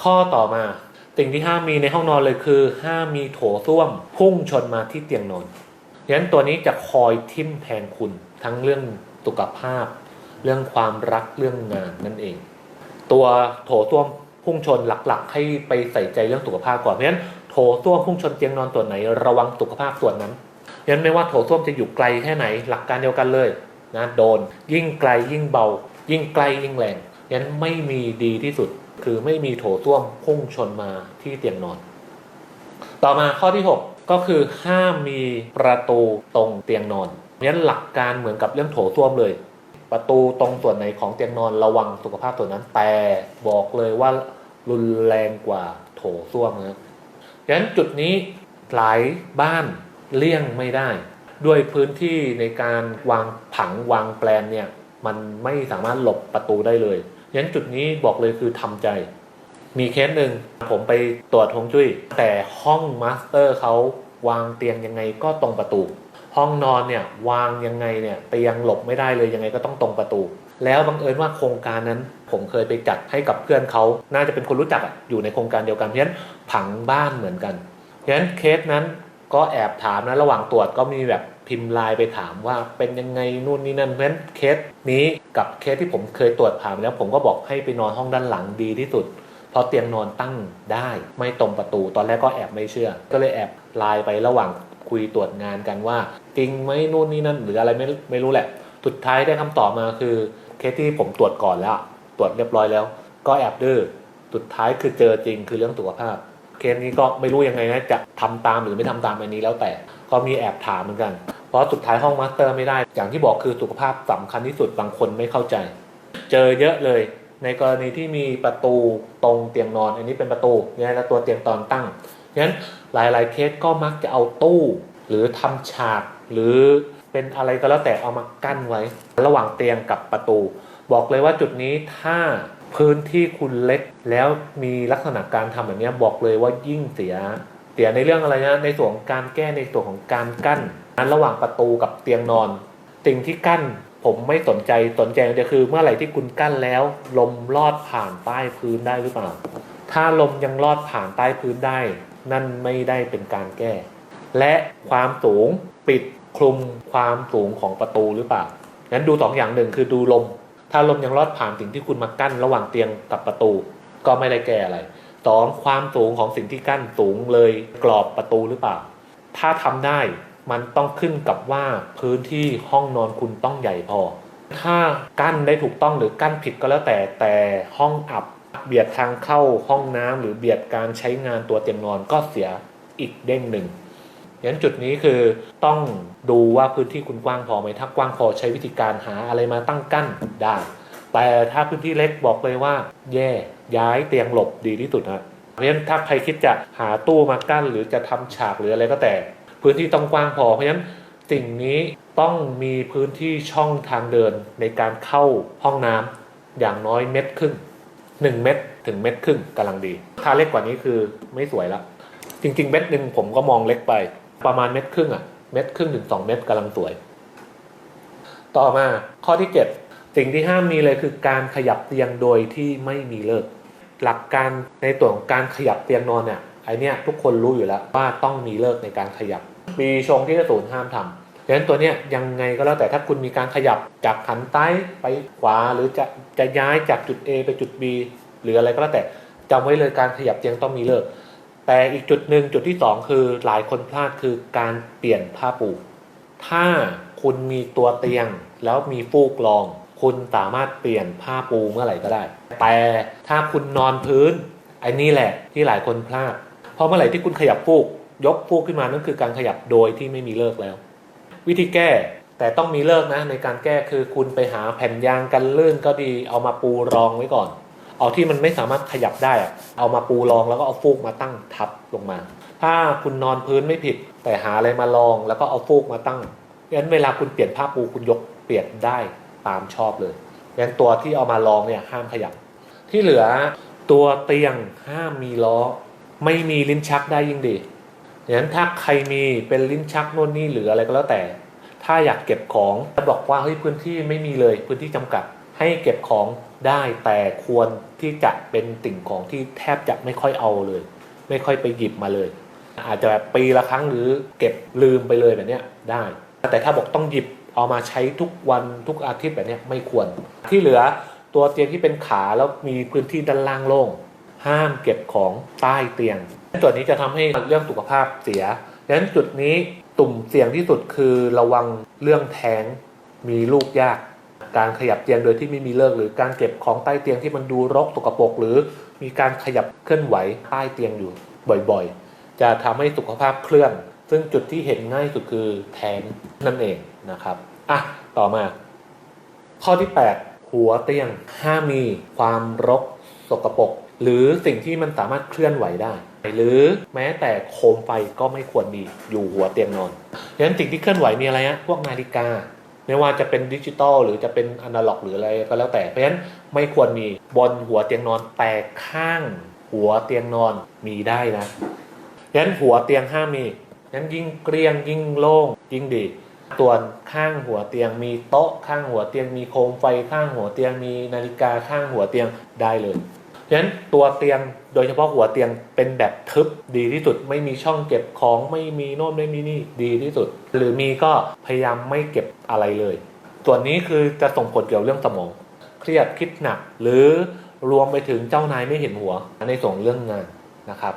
ข้อต่อมาสิ่งที่ห้ามมีในห้องนอนเลยคือ ห้ามมีโถส้วม พุ่งชนมาที่เตียงนอนฉะนั้นตัวนี้จะคอยทิ่มแทงคุณ ทั้งเรื่องสุขภาพ เรื่องความรักเรื่องงานนั่นเอง ตัวโถส้วมพุ่งชนหลักๆ ให้ไปใส่ใจเรื่องสุขภาพก่อนเพราะฉะนั้นโถส้วมพุ่งชนเตียงนอนตัวไหน ระวังสุขภาพส่วนนั้นฉะนั้นไม่ว่าโถส้วมจะอยู่ไกลแค่ไหน หลักการเดียวกันเลยนะโดน ยิ่งไกลยิ่งเบา ยิ่งใกลยิ่งแรงฉะนั้นไม่มีดีที่สุด คือไม่มีโถส้วมพุ่งชนมาที่เตียงนอน ต่อมาข้อที่ 6 ก็คือห้ามมีประตูตรงเตียงนอนนั้นหลักการเหมือนกับเรื่องโถส้วมเลย ประตูตรงส่วนไหนของเตียงนอนระวังสุขภาพส่วนนั้น แต่บอกเลยว่ารุนแรงกว่าโถส้วมนะฉะนั้นจุดนี้หลายบ้านเลี่ยงไม่ได้ ด้วยพื้นที่ในการวางผังวางแปลนเนี่ยมันไม่สามารถหลบประตูได้เลย ฉะนั้นจุดนี้บอกเลยคือทำใจ มีเคสหนึ่งผมไปตรวจฮงจุ้ย แต่ห้องมาสเตอร์เขาวางเตียงยังไงก็ตรงประตู ห้องนอนเนี่ยวางยังไงเนี่ยเตียงหลบไม่ได้เลยยังไงก็ต้องตรงประตู แล้วบังเอิญว่าโครงการนั้น ผมเคยไปจัดให้กับเพื่อนเขาน่าจะเป็นคนรู้จักอยู่ในโครงการเดียวกันเพราะฉะนั้นผังบ้านเหมือนกันเพราะฉะนั้นเคสนั้นก็แอบถามนะระหว่างตรวจก็มีแบบ พิมพ์ไลน์ไปถามว่าเป็นยังไงนู่นนี่นั่นเพราะฉะนั้นเคสนี้กับเคสที่ผมเคยตรวจผ่านแล้วผมก็บอกให้ไปนอนห้องด้านหลังดีที่สุดเพราะเตียงนอนตั้งได้ ไม่ตรงประตู ตอนแรกก็แอบไม่เชื่อ ก็เลยแอบไลน์ไประหว่างคุยตรวจงานกันว่า จริงไหมนู่นนี่นั่นหรืออะไรไม่ไม่รู้แหละ สุดท้ายได้คำตอบมาคือเคสที่ผมตรวจก่อนแล้ว ตรวจเรียบร้อยแล้ว ก็แอบดื้อสุดท้ายคือเจอจริงคือเรื่องสุขภาพ เคสนี้ก็ไม่รู้ยังไงนะจะทำตามหรือไม่ทำตามอันนี้แล้วแต่ก็มีแอบถามเหมือนกัน เพราะสุดท้ายห้องมาสเตอร์ไม่ได้ อย่างที่บอกคือสุขภาพสำคัญที่สุดบางคนไม่เข้าใจ เจอเยอะเลย ในกรณีที่มีประตูตรงเตียงนอน อันนี้เป็นประตูเนี่ยแล้วตัวเตียงตอนตั้งงั้นหลายๆเคสก็มักจะเอาตู้ หรือทำฉากหรือเป็นอะไรก็แล้วแต่เอามากั้นไว้ ระหว่างเตียงกับประตู บอกเลยว่าจุดนี้ถ้า พื้นที่คุณเล็กแล้วมีลักษณะการทำแบบนี้บอกเลยว่ายิ่งเสีย เสียในเรื่องอะไรนะในส่วนของการแก้ในส่วนของการกั้นนั้นระหว่างประตูกับเตียงนอน สิ่งที่กั้นผมไม่สนใจสนใจงเดียวคือ เมื่อไหร่ที่คุณกั้นแล้ว ลมลอดผ่านใต้พื้นได้หรือเปล่า ถ้าลมยังลอดผ่านใต้พื้นได้ นั่นไม่ได้เป็นการแก้ และความสูงปิดคลุมความสูงของประตูหรือเปล่างั้นดูสองอย่างหนึ่งคือดูลม ถ้าลมยังลอดผ่านสิ่งที่คุณมากั้นระหว่างเตียงกับประตู ก็ไม่ได้แก้อะไรสองความสูงของสิ่งที่กั้นสูงเลยกรอบประตูหรือเปล่า ถ้าทำได้มันต้องขึ้นกับว่าพื้นที่ห้องนอนคุณต้องใหญ่พอ ถ้ากั้นได้ถูกต้องหรือกั้นผิดก็แล้วแต่แต่ห้องอับเบียดทางเข้าห้องน้ำหรือเบียดการใช้งานตัวเตียงนอนก็เสียอีกเด้งหนึ่ง งั้นจุดนี้คือต้องดูว่าพื้นที่คุณกว้างพอไหมถ้ากว้างพอใช้วิธีการหาอะไรมาตั้งกั้นได้ แต่ถ้าพื้นที่เล็กบอกเลยว่า แย่ย้ายเตียงหลบดีที่สุดนะเพราะฉะนั้นถ้าใครคิดจะหาตู้มากั้น หรือจะทำฉากหรืออะไรก็แต่ พื้นที่ต้องกว้างพอเพราะฉะนั้นสิ่งนี้ต้องมีพื้นที่ช่องทางเดินในการเข้าห้องน้ำอย่างน้อยเม็ดครึ่งหนึ่งเม็ดถึงเม็ดครึ่งกำลังดี ถ้าเล็กกว่านี้คือไม่สวยละจริงๆ เม็ดหนึ่งผมก็มองเล็กไป ประมาณเม็ดครึ่งอะเม็ดครึ่งถึงสองเม็ดกำลังสวย ต่อมาข้อที่ 7 สิ่งที่ห้ามมีเลยคือการขยับเตียงโดยที่ไม่มีเลิก หลักการในตัวของการขยับเตียงนอนเนี่ยไอเนี้ยทุกคนรู้อยู่แล้วว่าต้องมีเลิกในการขยับ ปีชงที่กระสูนห้ามทำดังนั้นตัวเนี้ยยังไงก็แล้วแต่ถ้าคุณมีการขยับจากขันซ้ไปขวาหรือจะจะย้ายจากจุด A ไปจุด B หรืออะไรก็แล้วแต่จำไว้เลยการขยับเตียงต้องมีเลิก แต่อีกจุดหนึ่งจุดที่สองคือหลายคนพลาดคือการเปลี่ยนผ้าปู ถ้าคุณมีตัวเตียงแล้วมีฟูกรอง คุณสามารถเปลี่ยนผ้าปูเมื่อไหร่ก็ได้ แต่ถ้าคุณนอนพื้นไอ้นี่แหละที่หลายคนพลาด เพราะเมื่อไหร่ที่คุณขยับฟูก ยกฟูกขึ้นมานั่นคือการขยับโดยที่ไม่มีเลิกแล้ว วิธีแก้แต่ต้องมีเลิกนะในการแก้คือคุณไปหาแผ่นยางกันลื่นก็ดีเอามาปูรองไว้ก่อน เอาที่มันไม่สามารถขยับได้เอามาปูรองแล้วก็เอาฟูกมาตั้งทับลงมา ถ้าคุณนอนพื้นไม่ผิด แต่หาอะไรมารองแล้วก็เอาฟูกมาตั้งงั้นเวลาคุณเปลี่ยนผ้าปูคุณยกเปลี่ยนได้ตามชอบเลยงั้นตัวที่เอามารองเนี่ยห้ามขยับ ที่เหลือตัวเตียงห้ามมีล้อ ไม่มีลิ้นชักได้ยิ่งดีงั้นถ้าใครมีเป็นลิ้นชักโน่นนี่หรืออะไรก็แล้วแต่ ถ้าอยากเก็บของจะบอกว่าเฮ้ยพื้นที่ไม่มีเลยพื้นที่จำกัดให้เก็บของ ได้แต่ควรที่จะเป็นสิ่งของที่แทบจะไม่ค่อยเอาเลย ไม่ค่อยไปหยิบมาเลย อาจจะแบบปีละครั้งหรือเก็บลืมไปเลยแบบนี้ได้ แต่ถ้าบอกต้องหยิบเอามาใช้ทุกวันทุกอาทิตย์แบบนี้ไม่ควร ที่เหลือตัวเตียงที่เป็นขาแล้วมีพื้นที่ด้านล่างโล่งห้ามเก็บของใต้เตียงตัวนี้จะทำให้เรื่องสุขภาพเสียดังนั้นจุดนี้ตุ่มเสี่ยงที่สุดคือระวังเรื่องแท้งมีลูกยาก การขยับเตียงโดยที่ไม่มีเลิก หรือการเก็บของใต้เตียงที่มันดูรกตกปรกหรือมีการขยับเคลื่อนไหวใต้เตียงอยู่บ่อยๆ จะทำให้สุขภาพเคลื่อน ซึ่งจุดที่เห็นง่ายสุดคือแท้งนั่นเองนะครับอะต่อมา ข้อที่ 8 หัวเตียงห้ามมีความรกสกปรกหรือสิ่งที่มันสามารถเคลื่อนไหวได้ หรือแม้แต่โคมไฟก็ไม่ควรมีอยู่หัวเตียงนอนฉะนั้นสิ่งที่เคลื่อนไหวมีอะไรฮะพวกนาฬิกา ไม่ว่าจะเป็นดิจิตอลหรือจะเป็นอนาล็อกหรืออะไรก็แล้วแต่ เพราะฉะนั้นไม่ควรมีบนหัวเตียงนอนแต่ข้างหัวเตียงนอนมีได้นะฉะนั้นหัวเตียงห้ามมีฉะนั้นยิ่งเกลี้ยงยิ่งโล่งยิ่งดีส่วนข้างหัวเตียงมีโต๊ะข้างหัวเตียงมีโคมไฟข้างหัวเตียงมีนาฬิกาข้างหัวเตียงได้เลย ฉะนั้นตัวเตียงโดยเฉพาะหัวเตียงเป็นแบบทึบดีที่สุด ไม่มีช่องเก็บของไม่มีโน่นไม่มีนี่ดีที่สุด หรือมีก็พยายามไม่เก็บอะไรเลย ส่วนนี้คือจะส่งผลเกี่ยวกับเรื่องสมอง เครียดคิดหนัก หรือรวมไปถึงเจ้านายไม่เห็นหัวในส่งเรื่องงานนะครับ